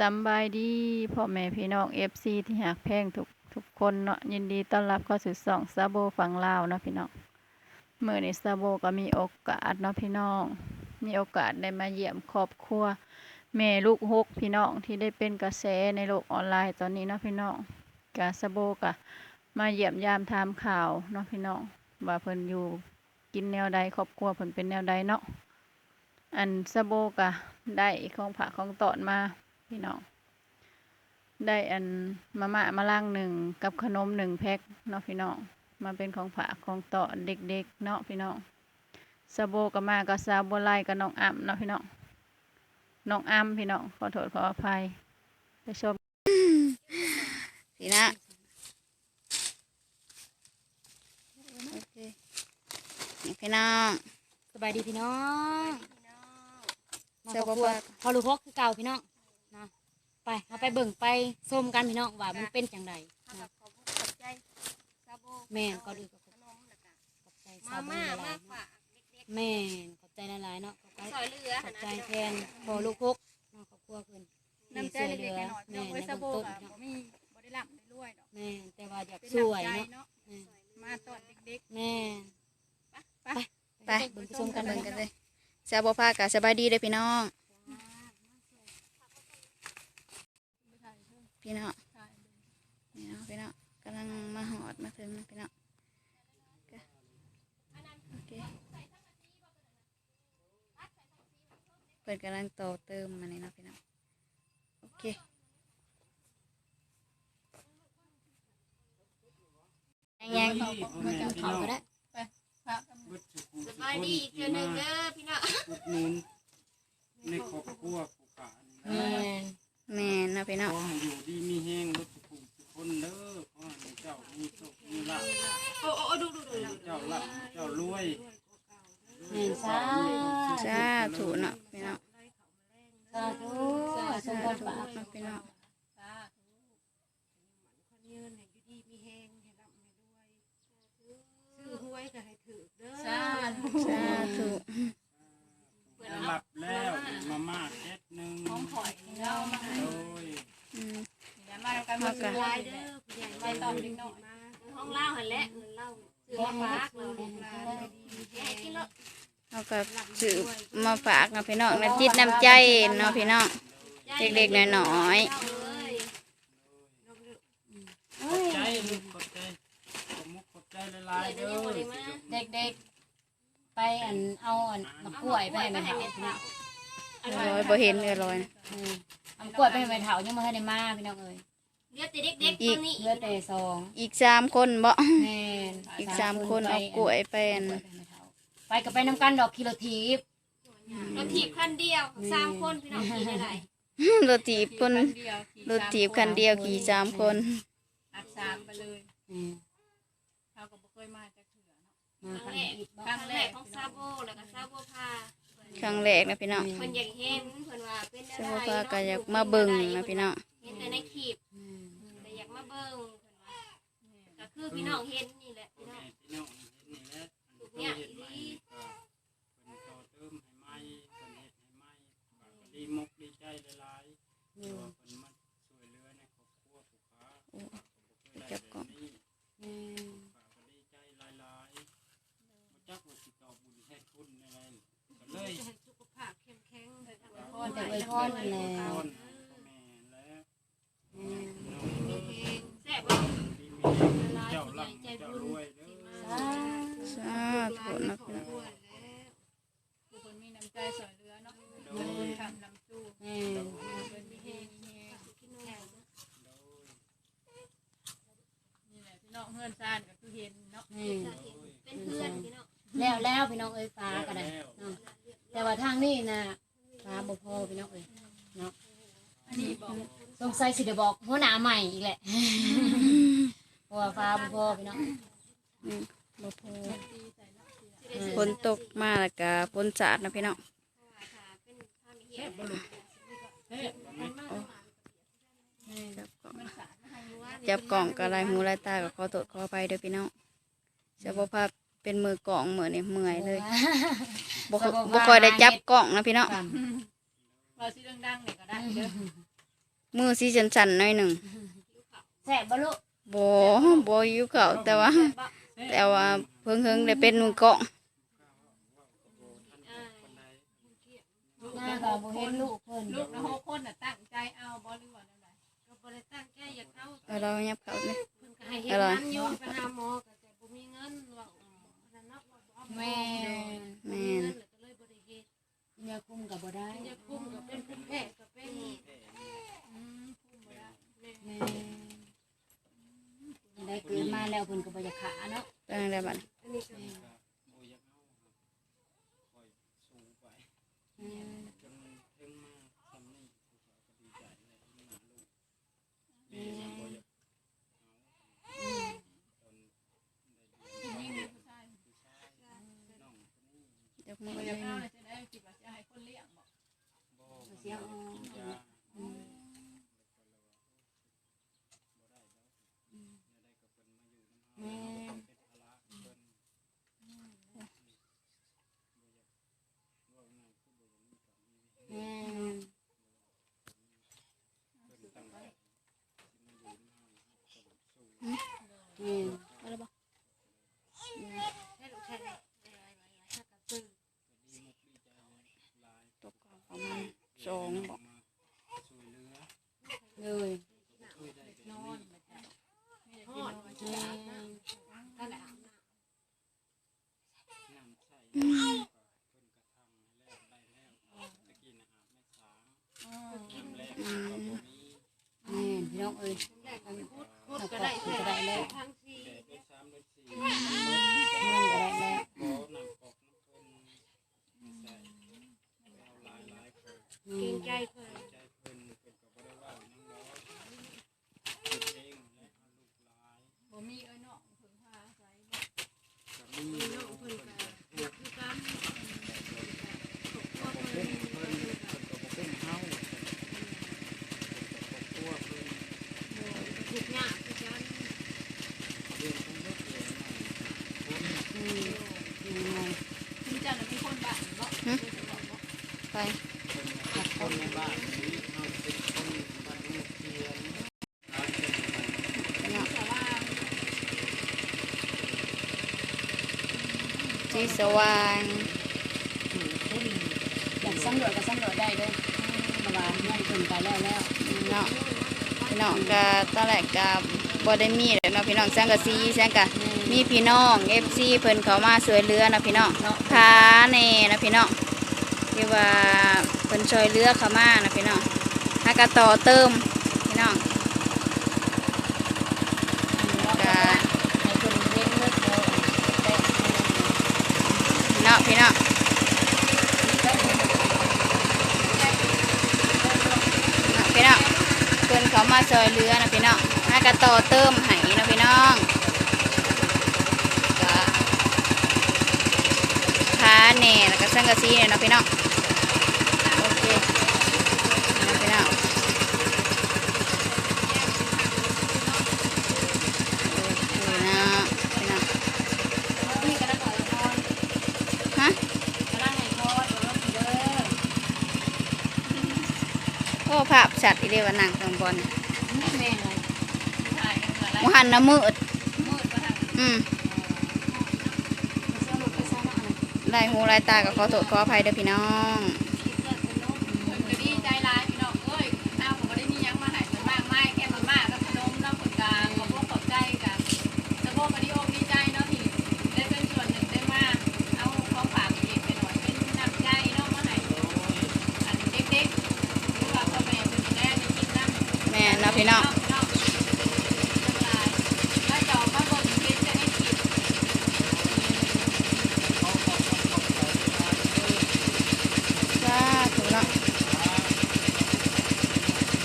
สำบายดีพ่อแม่พี่น้องเอฟซีที่หักแพงทุกทุกคนเนาะยินดีต้อนรับเข้าสู่ช่องซาโบฝั่งลาวเนาะพี่น้องเมื่อในซาโบก็มีโอกาสเนาะพี่น้อง มีโอกาสได้มาเยี่ยมครอบครัวแม่ลูกหกพี่น้องที่ได้เป็นกระแสในโลกออนไลน์ตอนนี้เนาะพี่น้องกาซาโบก็มาเยี่ยมยามทามข่าวเนาะพี่น้องว่าเพิ่นอยู่กินแนวใดครอบครัวเพิ่นเป็นแนวใดเนาะอันซาโบก็ได้ของผักของตอนมา พี่น้อง ได้อันมาม่ามาล่างหนึ่งกับขนมหนึ่งแพ็คเนาะพี่น้อง มาเป็นของฝากของต่อเด็กๆเนาะพี่น้องซาโบก็มากับซาโบไลกับน้องอ้ำเนาะพี่น้องน้องอ้ำพี่น้องขอโทษขออภัยไปชมพี่นะโอเคนี่พี่น้องสบายดีพี่น้องเจ้ามาบ่ครอบครัวปากพอลูกพกคือเก่าพี่น้องนะ ไปเอาไปเบิ่งไปส้มกันพี่น้องว่ามันเป็นจังไดนะแม่นก็ดูกับขอบใจสาวบุญหลายๆเนาะแม่นขอบใจหลายๆเนาะขอบใจซอยเรือขหั่อนบนะใจพี่น้องแทนพอลูกพกเนาะครอบครัวเพิ่นน้ำใจที่ช่วยเหเล็ลืกอๆน้อยๆแม่น้องในเอ้ยสะเบื้องโบต้นกอะเนาะบ่มีบ่ได้ร่ำได้รวยดอกแม่นแต่ว่าอยากเป็นสวยน้ำใจเนาะเนาะแม่นมาตอนเด็กแม่นๆไป ไปเบิ่งไปส้มกันเบิ่เบิ่งงกักันนเลเลยยซาบพากะสบายดีเด้อพี่น้อง พี่น้องพี่น้องพี่น้องกำลังมาหอดมาถึงนะพี่น้องก็โอเค เปิดกำลังต่อเติมมานี่เนาะพี่น้องโอเคยังยังเขาก็ได้สบายดีอีกเทื่อหนึงเด้อพี่น้องอุดหนุนในครอบครัวผู้ขานี่แม่นะนแม่นเนาะพี่ขน้องอให้อยู่ดีมีแห้งรถสุขุมสุขคนเด้อขอให้เจ้ามีโชคมีลาภโอ้โอ้ดูดูดูดูเจ้าลาภเจ้ารวยแม่น สาจ้าถูกเนาะพี่น้องสาธุสมพรปากเนาะพี่น้องซื้อหวยก็ให้ถือเด้อสาธุจ้าถูกหลับแล้วมาม่าเจ็ดหนึ่งของข่อยเรามาโดยอืมอย่ามากันมาซื้อหลายเด้อผู้ใหญ่ไปตอนเด็กน้อยห้องเล่าหั่นแหละเงินเล่าซื้อมาฝากเราให้กินแล้ว เราก็ซื้อมาฝากเนาะพี่น้องน้ำจิตน้ำใจเนาะพี่น้องเด็กๆน้อยเอ้ยขอบใจลูกขอบใจขอบมุกขอบใจหลายๆเด้อเด็กๆ ไปอันเอาอันมะกล้วยไปให้แม่เฒ่าพี่น้องๆลอยบ่เห็นเออลอยนะอืมเอามะกล้วยไปให้แม่เฒ่ายังบ่ทันได้มาพี่น้องเอ้ยเดี๋ยวแต่เด็กๆตัวนี้เหลือแต่สองอีกสามคนบ่แม่นอีกสามคนเอากล้วยไปไปอัน ไปกับไปน้ำกันดอกกิโลทีบเราถีบคันเดียวสามคนพี่น้องขี่ได้หลายรถถีบคนรถถีบคันเดียวขี่สามคนอัดสามไปเลยอืมเขาก็บ่เคยมาจากเถื่อเนาะมาครั้งทำแรกอีกบ่ครั้งแรกของซาโบแล้วก็ซาโบพาครั้งแรกนะพี่น้องเพิ่นอยากเห็นเพิ่นว่าเป็นสอะไรมภาก็อยากมาเบิ่งนะพี่น้องเห็นแต่ในคลิปอืมแต่อยากมาเบิ่งเพิ่นว่าก็คือพี่น้องเห็นนี่แหละพี่น้องพี่น้องเห็นนี่แหละลูกเนี่ยอีหลี เพิ่นต่อเติมให้ไหมเพิ่นเฮ็ดให้ไหมฝากก็ ดีมกดีใจหลายๆที่ว่าเพิ่นมาช่วยเหลือในครอบครัวผู้ขาก็บ่เคยได้แบบนี้อืมฝากก็ดีใจหลายๆบ่จักว่าสิตอบบุญให้คุณอะไรก็เลย ให้สุขภาพเข้มแข็งเลยค่ะแต่อวยพรนั่นแหละพรพ่อแม่และอืมน้องมีเพลงแซ่บบ่ดีมีเจ้าร่ำเจ้ารวยเด้อ สาธุนะพี่น้องด้วยแล้วคือคนมีน้ำใจสวยเรือเนาะคนทำน้ำสู้ แม่น เป็นพิธีนี่นี่แหละพี่น้องเฮือนซานก็คือเห็นเนาะ แม่น เป็นเพื่อนพี่น้อง แล้วแล้วพี่ น้องเอ้ยฟ้าก็ได้เนาะแต่ว่าทางนี้นะฟ้าบ่พอพี่น้องเอ้ยเนาะอันนี้บอกสงสัยสิได้บอกหัวหน้าใหม่อีกแหละเพราะว่าฟ้าบ่พอพี่น้องอืมบ่พอตีใส่เนาะตีละฝนตกมาแล้วก็ฝนสาดนะพี่น้องเป็นผ้ามีเหี้ยจับกล่องจับกล่องก็ลายหูลายตาก็ขอโทษขออภัยเด้อพี่น้องสมภาพ เป็นมือกล่องเหมือนนี่เมื่อยเลยบ่ค่อยบ่ค่อยได้จับกล่องนะพี่น้องกันว่าสิดังๆเนี่ยก็ได้เด้อมือสีสันๆหน่อยหนึ่งแซ่บบ่ลูกบอบอยู่เขาแต่ว่า แต่ว่าเพิ่งเพิ่งได้เป็นมือกล้องหน้าก็บ่เห็นลูกเพิ่นลูกนะหกคนน่ะตั้งใจเอาบ่หรือว่าจังไดก็บ่ได้ตั้งใจอยากเอาเอาเรายับเขาเลยเพิ่นก็ให้เฮ็ดน้ำอยู่ไปหาหมอก็แต่บ่มีเงินว่าอ๋อนั่นเนาะว่าบ่เอา แม่ แม่ เงิ น นก็เลยบ่ได้เฮ็ด ยาคุมก็บ่ได้ ยาคุมก็เป็นภูมิแพ้ก็เป็นอืมคุมบ่ได้แม่ แม่ยังได้เกิดมาแล้วเพิ่นก็บ่อยาก ขาเนาะตั้งได้บัดอันนี้ก็โอ้ยอยากเอาคอยสู้ไปอืมจนถึงมาทำนี่ผู้สาวก็ดีใจเลยที่มาลูกแม่ก็บ่อยากเอาตอนได้เดือนยิ่งมีผู้ชายผู้ชายน้องคนนี้ยกมือบ่เลอยายกเอาเลยจะได้คิดว่าจะให้คนเลี้ยงบ่ บ่ เสียงอ่อน กินยา อืม แม่เป็นภาระเพิ่น แม่ เพิ่นตั้งใจ แม่ เอาละบ่ให้ลูกชายได้ถ้าก็ซื้อดีมุกดีใจหลายตกประมาณสองบอกมาช่วยเหลือเลยช่วยได้แบบนอนี้นมาจ้ะฮอดมาจ้ะถ้าได้อาบน้ำน้ำใส่เพิ่นกระทำแล้วได้แล้วตะกี้นะอาบแม่สางน้ำแรกก็บ่มีแม่พี่น้องเอ้ยแร ก็ได้ก็ได้แต่ทั้งสี่ แต่ด้วยซ้ำด้วยสี่ เงินก็ได้แล้ว บ่น้ำปอกน้ำเพิ่นใส่เอาหลายหลายๆคน อื เกร ม งใจเพิ่น ใจเพิ่นเพิ่นก็บ่ได้ว่าหยังดอกเพิ่นเองและเอาลูกหลาย บ่มีเอ้ยเนาะเพิ่นพาใส่ ก็มี มี เนาะ เนาะ เพิ่ เพิ่ น น ก็ ก็คือกันครอบครัว เพิ่ เพิ่ น น เพิ่นเพิ่นก็บ่คุ้มเฮาเพิ่นก็ครอบครัวเพิ่น ทุกข์ยากคือกัน เรียนทั้งหมดเลยนะคน อืมยังไง คุณจันทร์เป็นคนบ้านบ่ ไป เป็นคนในบ้านนี้เราเป็นคนบ้านลูกเทียนเราเป็นคน เนาะแต่ว่าสีสว่างอยากสำรวจก็สำรวจได้เด้อเพราะว่าเงินเพิ่นไปแล้วแล้วเนาะพี่น้องก็ตอนแรกก็บ่ได้มีเลยเนาะพี่น้องแซงกะซีแซงกะมีพี่น้อง FC เพิ่นเขามาช่วยเหลือนะพี่น้องพาแน่นะพี่น้อง ที่ว่าเพิ่นช่วยเลือเขามานะพี่น้องหากะต่อเติมพี่น้องหนเนเลิกแล้วแต่เนาะพี่น้องเนาะพี่น้องเพิ่นเขามาช่วยเหลือนะพี่น้องหากระต่อเติมให้นะพี่น้องก็พา แน่แล้วก็สังกะสีเนี่ยเนาะพี่น้องโอเคนะพี่น้องโอเคเนาะพี่น้องนี่ก็ได้ขอละครฮะก็ได้ให้พอเด้อเด้อโอ้ภาพชัดอีเดียวว่านั่งข้างบนแม่เลยถ่ายกันอะไรหมูหันน้ำมืดอืม สรุปไปซะว่าอะไร ลายหูลายตาก็ขอโทษขออภัยเด้อพี่น้องคิดเลิกเป็นลมเพิ่นก็ดีใจร้ายพี่น้องเอ้ยข้าวก็บ่ได้มีหยังมาให้เพิ่นมากมายแค่มาม่ากับขนมเนาะเพิ่นก็ขอบคุณขอบใจกันแต่บ่ก็ดีอกดีใจเนาะที่ได้เป็นส่วนหนึ่งได้มาเอาของฝากเด็กไปหน่อยเป็นน้ำใจเนาะมาให้อันเด็กๆหรือว่าพ่อแม่เพิ่นสิได้ได้กินน้ำ แม่นเนาะพี่น้อง แล้วจอมาบนคลิปจะให้คิด สาธุเนาะ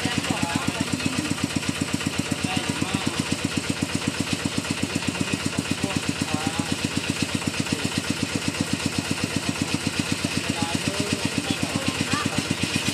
แล้วบอกเราวันนี้ ได้มากพวกขา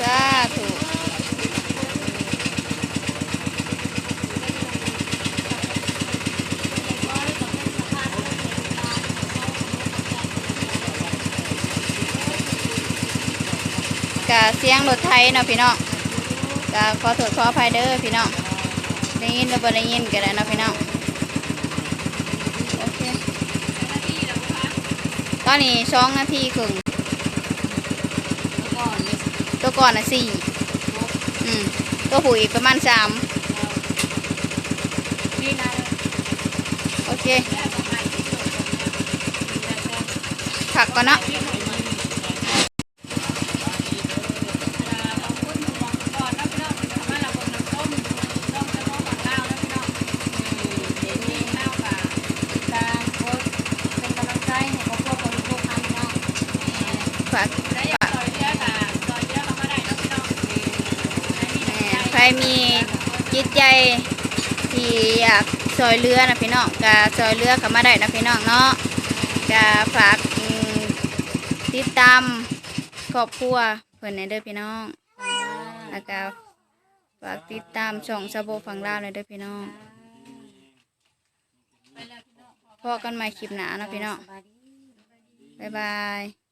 สาธุ กะเสียงรถไทยเนาะพี่น้องก็ขอโทษขออภัยเด้อพี่น้องได้ยินหรือบ่ได้ยินก็ได้เนาะพี่น้องโอเคตอนนี้สองนาทีครึ่งก่อนตัวก่อนน่ะสี่อืมตัวผู้อีกประมาณสามโอเคผักก่อนเนาะ ตาโค้ชเป็นกำลังใจให้ครอบครัวของลูกค้าพี่น้อง ผักแหม่ใครมีจิต ใจที่อยากซอยเรือนะพี่น้องก็ซอยเรือเข้ามาได้นะพี่น้องเนาะก็ฝากติดตามครอบครัวเพื่อนในเด้อพี่น้องแล้วก็ฝากติดตามช่องซาโบฝั่งลาวในอยเด้อพี่น้องพอกันใหม่คลิปหนานะพี่น้องบายดีบ๊ายบาย